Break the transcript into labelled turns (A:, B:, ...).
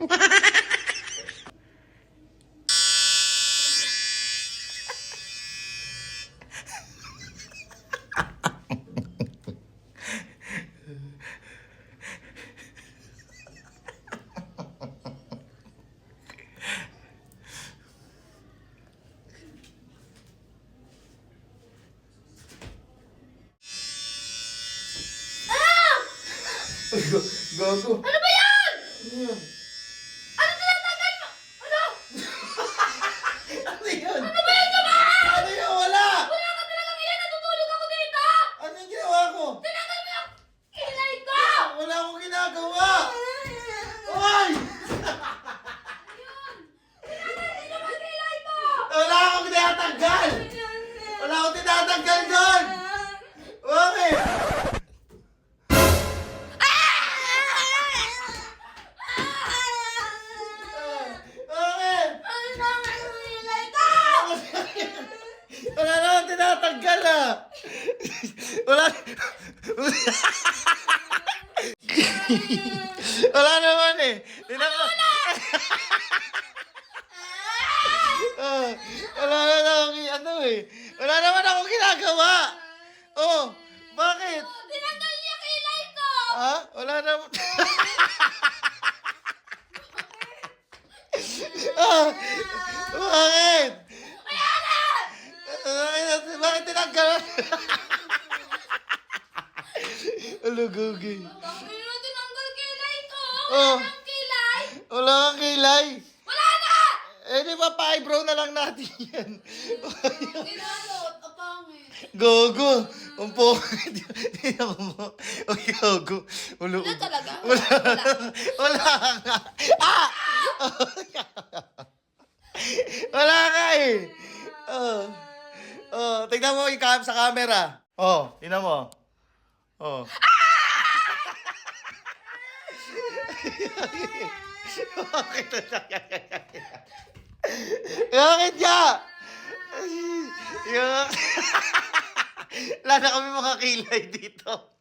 A: Ah! Gago.
B: Ano ba yan?
A: Ano
B: yan?
A: Ah! Wala... Wala naman eh! Tinan mo! Ah, wala na akong i- ano eh. Wala naman akong ginagawa! Oh, bakit?
B: Tinanggal niya kilay ko.
A: Ha? Wala naman... ah, bakit? Bakit, bakit tinanggal? Ano, Gugi?
B: Tangin na tinanggal kilay ko.
A: Oh.
B: Wala nang kilay.
A: Wala kang kilay.
B: Wala na.
A: Eh, di ba pa-eyebrow na lang natin yan?
B: Ginalot. Apangit.
A: Gogo! Ang pokit. Tingnan mo. Ang gogo. Ulo.
B: Wala talaga?
A: Wala. Wala nga. Ah! Wala nga eh. Oh. Oh, tingnan mo yung cam sa camera. Oh, tingnan mo. Oh. Bakit? Bakit niya? Na kami mga kilay dito.